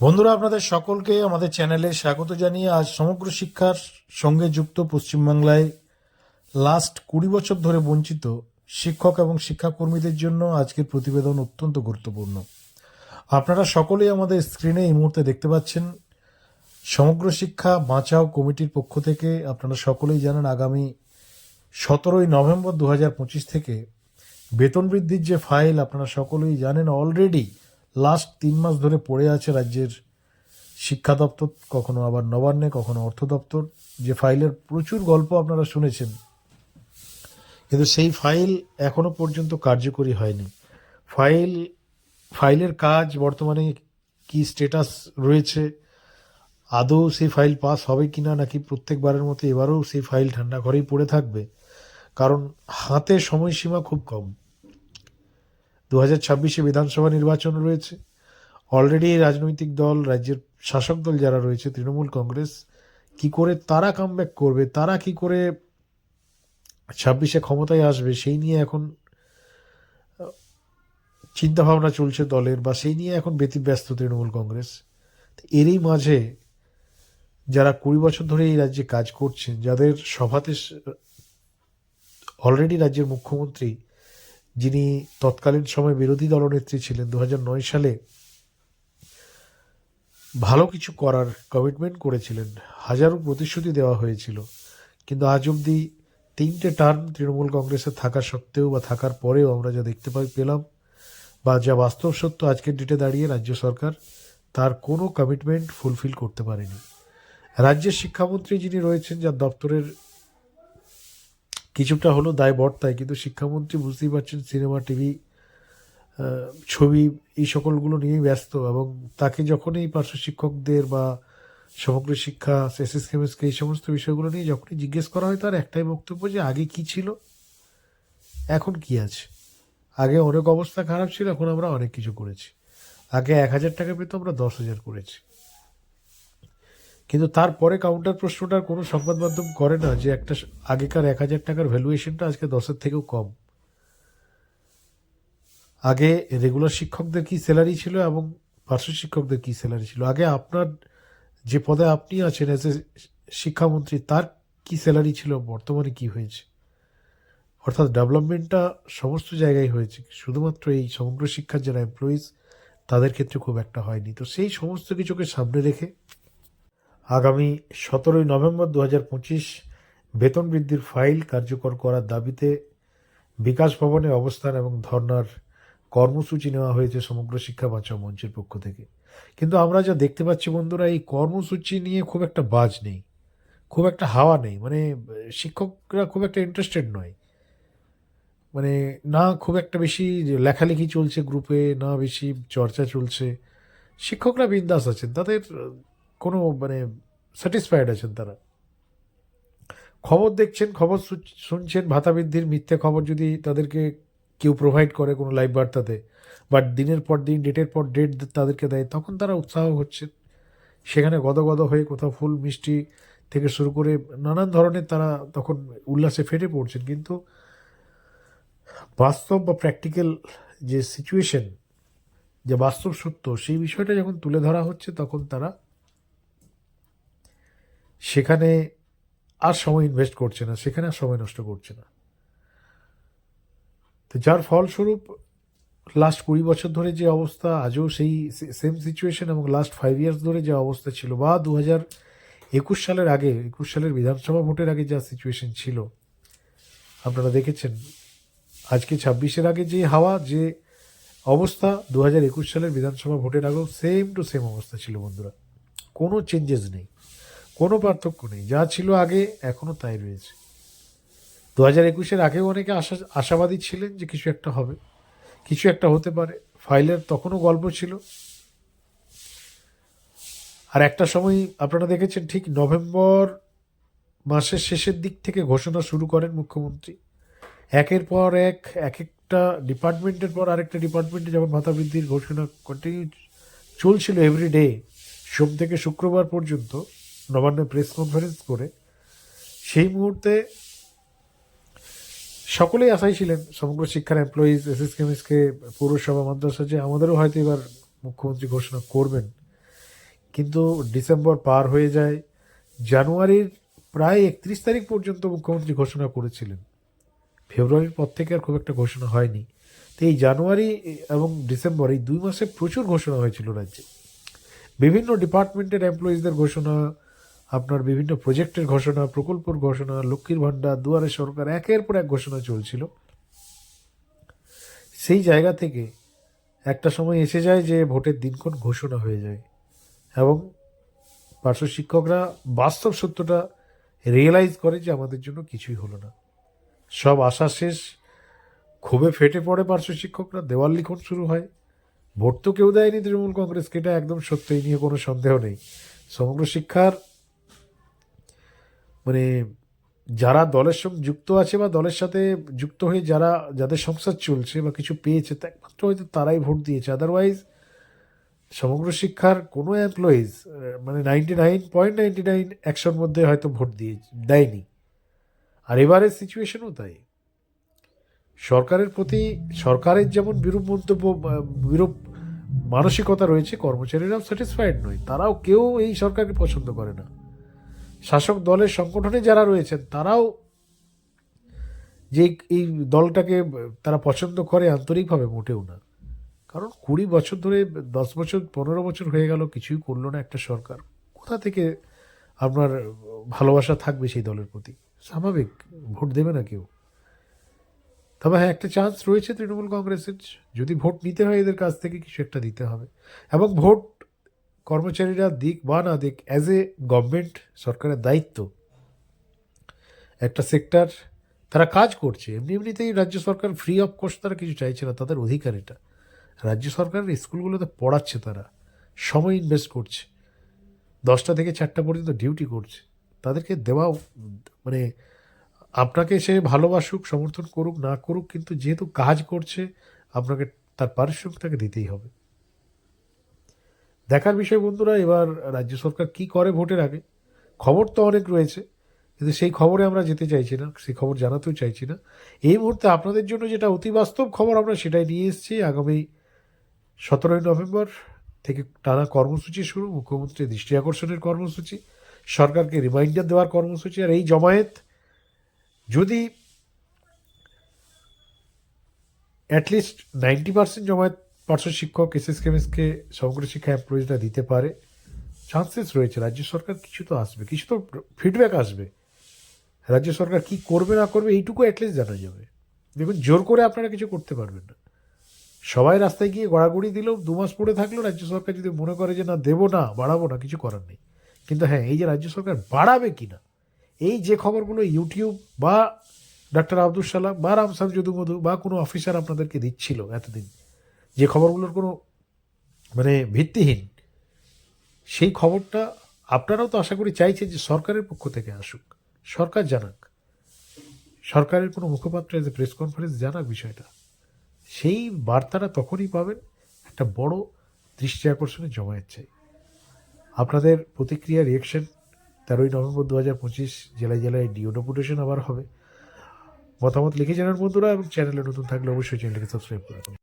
বন্ধুরা, আপনাদের সকলকে আমাদের চ্যানেলে স্বাগত জানিয়ে আজ সমগ্র শিক্ষার সঙ্গে যুক্ত পশ্চিমবাংলায় লাস্ট কুড়ি বছর ধরে বঞ্চিত শিক্ষক এবং শিক্ষাকর্মীদের জন্য আজকের প্রতিবেদন অত্যন্ত গুরুত্বপূর্ণ। আপনারা সকলেই আমাদের স্ক্রিনে এই মুহূর্তে দেখতে পাচ্ছেন। সমগ্র শিক্ষা বাঁচাও কমিটির পক্ষ থেকে আপনারা সকলেই জানেন, আগামী সতেরোই নভেম্বর দু থেকে বেতন বৃদ্ধির যে ফাইল আপনারা সকলেই জানেন অলরেডি লাস্ট তিন মাস ধরে পড়ে আছে রাজ্যের শিক্ষা দপ্তর, কখনো আবার নবান্নে, কখনো অর্থ দপ্তর। যে ফাইলের প্রচুর গল্প আপনারা শুনেছেন। কিন্তু সেই ফাইল এখনও পর্যন্ত কার্যকরী হয়নি। ফাইল, ফাইলের কাজ বর্তমানে কি স্ট্যাটাস রয়েছে, আদৌ সেই ফাইল পাস হবে কি না নাকি প্রত্যেকবারের মতো এবারেও সেই ফাইল ঠান্ডা ঘরেই পড়ে থাকবে, কারণ হাতে সময়সীমা খুব কম। দু হাজার ছাব্বিশে বিধানসভা নির্বাচন রয়েছে। অলরেডি রাজনৈতিক দল, রাজ্যের শাসক দল যারা রয়েছে, তৃণমূল কংগ্রেস, কি করে তারা কামব্যাক করবে, তারা কি করে ছাব্বিশে ক্ষমতায় আসবে, সেই নিয়ে এখন চিন্তা ভাবনা চলছে দলের বা সেই নিয়ে এখন ব্যতিব্যস্ত তৃণমূল কংগ্রেস। এরই মাঝে যারা কুড়ি বছর ধরে এই রাজ্যে কাজ করছেন, যাদের সভাতে অলরেডি রাজ্যের মুখ্যমন্ত্রী যিনি তৎকালীন সময় বিরোধী দলনেত্রী ছিলেন দু সালে ভালো কিছু করার কমিটমেন্ট করেছিলেন। হাজারো প্রতিশ্রুতি দেওয়া হয়েছিল। কিন্তু আজ অবধি তিনটে টার্ম তৃণমূল কংগ্রেসে থাকা সত্ত্বেও বা থাকার পরেও আমরা যা দেখতে পাই, পেলাম বা যা বাস্তব সত্য আজকের ডেটে দাঁড়িয়ে রাজ্য সরকার তার কোনো কমিটমেন্ট ফুলফিল করতে পারেনি। রাজ্যের শিক্ষামন্ত্রী যিনি রয়েছেন, যার দপ্তরের কিছুটা হলো দায় বর্তায় কিন্তু শিক্ষামন্ত্রী বুঝতেই পারছেন সিনেমা, টিভি ছবি, এই সকলগুলো নিয়েই ব্যস্ত এবং তাকে যখনই পার্শ্ব শিক্ষকদের বা সমগ্র শিক্ষা এসএস কেমিসকে এই সমস্ত বিষয়গুলো নিয়ে যখনই জিজ্ঞেস করা হয়, তার একটাই বক্তব্য যে আগে কি ছিল, এখন কি আছে? আগে অনেক অবস্থা খারাপ ছিল, এখন আমরা অনেক কিছু করেছি। আগে এক হাজার টাকা পেতো, আমরা দশ হাজার করেছি। কিন্তু তারপরে কাউন্টার প্রশ্নটার কোনো সংবাদ মাধ্যম করে না যে একটা আগেকার এক হাজার টাকার ভ্যালুয়েশনটা আজকে দশের থেকেও কম। আগে রেগুলার শিক্ষকদের কি স্যালারি ছিল এবং পার্শ্ব শিক্ষকদের কি স্যালারি ছিল? আগে আপনার যে পদে আপনি আছেন এজ এ শিক্ষামন্ত্রী, তার কি স্যালারি ছিল? বর্তমানে কি হয়েছে? অর্থাৎ ডেভেলপমেন্টটা সমস্ত জায়গায় হয়েছে। শুধুমাত্র এই সমগ্র শিক্ষার যারা এমপ্লয়িজ তাদের ক্ষেত্রে খুব একটা হয়নি। তো সেই সমস্ত কিছুকে সামনে রেখে আগামী সতেরোই নভেম্বর দু হাজার পঁচিশ বেতন বৃদ্ধির ফাইল কার্যকর করার দাবিতে বিকাশ ভবনে অবস্থান এবং ধর্নার কর্মসূচি নেওয়া হয়েছে সমগ্র শিক্ষা বাঁচাও মঞ্চের পক্ষ থেকে। কিন্তু আমরা যা দেখতে পাচ্ছি বন্ধুরা, এই কর্মসূচি নিয়ে খুব একটা বাজ নেই, খুব একটা হাওয়া নেই। মানে শিক্ষকরা খুব একটা ইন্টারেস্টেড নয়। মানে না খুব একটা বেশি লেখালেখি চলছে গ্রুপে, না বেশি চর্চা চলছে। শিক্ষকরা বিন্দাস আছেন, তাদের কোনো মানে স্যাটিসফাইড আছেন তারা। খবর দেখছেন, খবর শুনছেন, ভাতা বৃদ্ধির মিথ্যে খবর যদি তাদেরকে কেউ প্রোভাইড করে কোনো লাইভ বার্তাতে বাট দিনের পর দিন ডেটের পর ডেট তাদেরকে দেয়, তখন তারা উৎসাহ হচ্ছেন। সেখানে গদগদ হয়ে কোথাও ফুল মিষ্টি থেকে শুরু করে নানান ধরনের তারা তখন উল্লাসে ফেটে পড়ছেন। কিন্তু বাস্তব বা প্র্যাকটিক্যাল যে সিচুয়েশন যে বাস্তব সত্য, সেই বিষয়টা যখন তুলে ধরা হচ্ছে, তখন তারা সেখানে আর সময় ইনভেস্ট করছে না, সেখানে আর সময় নষ্ট করছে না। তো যার ফলস্বরূপ লাস্ট কুড়ি বছর ধরে যে অবস্থা, আজও সেই সেম সিচুয়েশন এবং লাস্ট ফাইভ ইয়ার্স ধরে যে অবস্থা ছিল বা দু হাজার একুশ সালের আগে, একুশ সালের বিধানসভা ভোটের আগে যা সিচুয়েশন ছিল, আপনারা দেখেছেন, আজকে ছাব্বিশের আগে যে হাওয়া, যে অবস্থা দু হাজার একুশ সালের বিধানসভা ভোটের আগেও সেম টু সেম অবস্থা ছিল বন্ধুরা। কোনো চেঞ্জেস নেই। কোনো পার্থক্য নেই। যা ছিল আগে এখনও তাই রয়েছে। দু হাজার একুশের আগেও অনেকে আশা আশাবাদী ছিলেন যে কিছু একটা হবে। কিছু একটা হতে পারে। ফাইলের তখনও গল্প ছিল। আর একটা সময় আপনারা দেখেছেন ঠিক নভেম্বর মাসের শেষের দিক থেকে ঘোষণা শুরু করেন মুখ্যমন্ত্রী। একের পর এক এক একটা ডিপার্টমেন্টের পর আরেকটা ডিপার্টমেন্টে যেমন ভাতা বৃদ্ধির ঘোষণা কন্টিনিউ চলছিল এভরি ডে সোম থেকে শুক্রবার পর্যন্ত। নবান্নে প্রেস কনফারেন্স করে, সেই মুহূর্তে সকলেই আশাই ছিলেন, সমগ্র শিক্ষার এমপ্লয়িজ এস এস কেমিসকে পৌরসভা, মাদ্রাসা, যে আমাদেরও হয়তো এবার মুখ্যমন্ত্রী ঘোষণা করবেন। কিন্তু ডিসেম্বর পার হয়ে যায়, জানুয়ারির প্রায় একত্রিশ তারিখ পর্যন্ত মুখ্যমন্ত্রী ঘোষণা করেছিলেন। ফেব্রুয়ারির পর থেকে আর খুব একটা ঘোষণা হয়নি। তো এই জানুয়ারি এবং ডিসেম্বর এই দুই মাসে প্রচুর ঘোষণা হয়েছিল রাজ্যে। বিভিন্ন ডিপার্টমেন্টের এমপ্লয়িজদের ঘোষণা আপনার বিভিন্ন প্রজেক্টের ঘোষণা, প্রকল্পর ঘোষণা, লক্ষ্মীর ভাণ্ডার, দুয়ারে সরকার, একের পর এক ঘোষণা চলছিল। সেই জায়গা থেকে একটা সময় এসে যায় যে ভোটের দিনক্ষণ ঘোষণা হয়ে যায় এবং পার্শ্ব শিক্ষকরা বাস্তব সত্যটা রিয়েলাইজ করে যে আমাদের জন্য কিছুই হলো না। সব আশা শেষ, ক্ষোভে ফেটে পড়ে পার্শ্ব শিক্ষকরা, দেওয়াল লিখন শুরু হয়। ভোট তো কেউ দেয়নি তৃণমূল কংগ্রেসকে, এটা একদম সত্য এই নিয়ে কোনো সন্দেহ নেই। সমগ্র শিক্ষার মানে যারা দলের সঙ্গে যুক্ত আছে বা দলের সাথে যুক্ত হয়ে যারা, যাদের সংসার চলছে বা কিছু পেয়েছে তা একমাত্র হয়তো তারাই ভোট দিয়েছে। আদারওয়াইজ সমগ্র শিক্ষার কোনো এমপ্লয়িজ মানে ninety nine point ninety nine একশোর মধ্যে হয়তো ভোট দিয়ে, দেয়নি। আর এবারের সিচুয়েশনও তাই। সরকারের প্রতি, সরকারের যেমন বিরূপ মন্তব্য বিরূপ মানসিকতা রয়েছে, কর্মচারীরাও স্যাটিসফাইড নয়। তারাও কেউ এই সরকারকে পছন্দ করে না। শাসক দলের সংগঠনে যারা রয়েছেন, তারাও যে এই দলটাকে তারা পছন্দ করে আন্তরিকভাবে মোটেও না। কারণ কুড়ি বছর ধরে, দশ বছর, পনেরো বছর হয়ে গেল, কিছুই করল না একটা সরকার। কোথা থেকে আপনার ভালোবাসা থাকবে সেই দলের প্রতি? স্বাভাবিক, ভোট দেবে না কেউ। তবে হ্যাঁ একটা চান্স রয়েছে তৃণমূল কংগ্রেসের। যদি ভোট নিতে হয়, এদের কাছ থেকে কিছু একটা দিতে হবে। এবং ভোট কর্মচারীরা দিক বা না দিক অ্যাজ এ গভর্নমেন্ট সরকারের দায়িত্ব। একটা সেক্টর তারা কাজ করছে, এমনি এমনিতেই রাজ্য সরকার ফ্রি অফ কস্ট তারা কিছু চাইছে না, তাদের অধিকার এটা। রাজ্য সরকারের স্কুলগুলোতে পড়াচ্ছে তারা, সময় ইনভেস্ট করছে। দশটা থেকে চারটা পর্যন্ত ডিউটি করছে। তাদেরকে দেওয়া মানে আপনাকে সে ভালোবাসুক, সমর্থন করুক, না করুক, কিন্তু যেহেতু কাজ করছে, আপনাকে তার পারিশ্রমিক তাকে দিতেই হবে। দেখার বিষয় বন্ধুরা, এবার রাজ্য সরকার কি করে ভোটের আগে? খবর তো অনেক রয়েছে, কিন্তু সেই খবরে আমরা যেতে চাইছি না, সেই খবর জানাতেও চাইছি না। এই মুহূর্তে আপনাদের জন্য যেটা অতি বাস্তব খবর, আমরা সেটাই নিয়ে এসেছি। আগামী সতেরোই নভেম্বর থেকে টানা কর্মসূচি শুরু, মুখ্যমন্ত্রীর দৃষ্টি আকর্ষণের কর্মসূচি, সরকারকে রিমাইন্ডার দেওয়ার কর্মসূচি, আর এই জমায়েত যদি অ্যাটলিস্ট নাইনটি পার্সেন্ট জমায়েত পার্শ্ব শিক্ষক এসএস কেমিসকে সমগ্র শিক্ষা এমপ্লয়িজরা দিতে পারে। চান্সেস রয়েছে, রাজ্য সরকার কিছু তো আসবে, কিছু তো ফিডব্যাক আসবে। রাজ্য সরকার কি করবে, না করবে, এইটুকু অ্যাটলিস্ট জানা যাবে। দেখুন, জোর করে আপনারা কিছু করতে পারবেন না। সবাই রাস্তায় গিয়ে গড়াগড়ি দিলেও দু মাস পরে থাকলেও রাজ্য সরকার যদি মনে করে যে, না, দেবো না, বাড়াবো না, কিছু করার নেই। কিন্তু হ্যাঁ এই যে রাজ্য সরকার বাড়াবে কি না এই যে খবরগুলো ইউটিউব বা ডাক্তার আব্দুল সালাম বা রামসাম যদুমধু বা কোনো অফিসার আপনাদেরকে দিচ্ছিল এতদিন যে খবরগুলোর কোনো মানে ভিত্তিহীন, সেই খবরটা আপনারাও তো আশা করি চাইছে যে সরকারের পক্ষ থেকে আসুক। সরকার জানাক। সরকারের কোনো মুখপাত্র এজ প্রেস কনফারেন্স জানাক বিষয়টা। সেই বার্তাটা তখনই পাবেন একটা বড় দৃষ্টি আকর্ষণে জমায়েত চাই। আপনাদের প্রতিক্রিয়া রিয়েকশন তেরোই নভেম্বর দু হাজার পঁচিশ জেলায় জেলায় ডিও ডেপুটেশন আবার হবে। মতামত লিখে জানান বন্ধুরা এবং চ্যানেলে নতুন থাকলে অবশ্যই চ্যানেলকে সাবস্ক্রাইব করে